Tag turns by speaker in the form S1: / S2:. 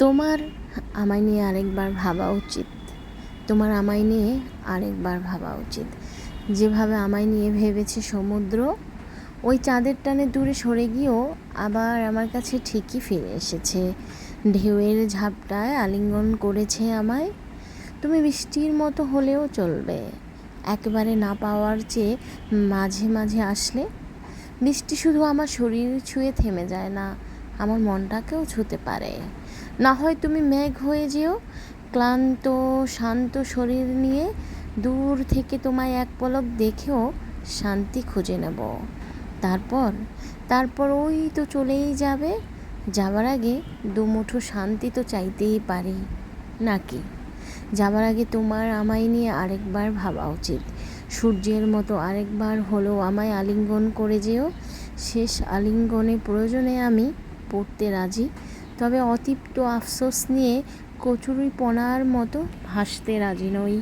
S1: তোমার আমায় নিয়ে আরেকবার ভাবা উচিত। তোমার আমায় নিয়ে আরেকবার ভাবা উচিত। যেভাবে আমায় নিয়ে ভেবেছে সমুদ্র, ওই চাঁদের টানে দূরে সরে গিয়েও আবার আমার কাছে ঠিকই ফিরে এসেছে। ঢেউয়ের ঝাপটায় আলিঙ্গন করেছে আমায়। তুমি বৃষ্টির মতো হলেও চলবে। একেবারে না পাওয়ার চেয়ে মাঝে মাঝে আসলে বৃষ্টি শুধু আমার শরীর ছুঁয়ে থেমে যায় না। আমার মনটাকেও ছুঁতে পারে। না হয় তুমি মেঘ হয়ে যেও, ক্লান্ত, শান্ত শরীর নিয়ে দূর থেকে তোমায় এক পলক দেখেও শান্তি খুঁজে নেব। তারপর তারপর ওই তো চলেই যাবে। যাবার আগে দুমুঠো শান্তি তো চাইতেই পারি। নাকি? যাবার আগে তোমার আমায় নিয়ে আরেকবার ভাবা উচিত। সূর্যের মতো আরেকবার হলো আমায় আলিঙ্গন করে যেও। শেষ আলিঙ্গনে প্রয়োজনে আমি পড়তে রাজি। তবে অতিপ্ত আফসোস নিয়ে কচুরিপনার মতো ভাসতে রাজি নই।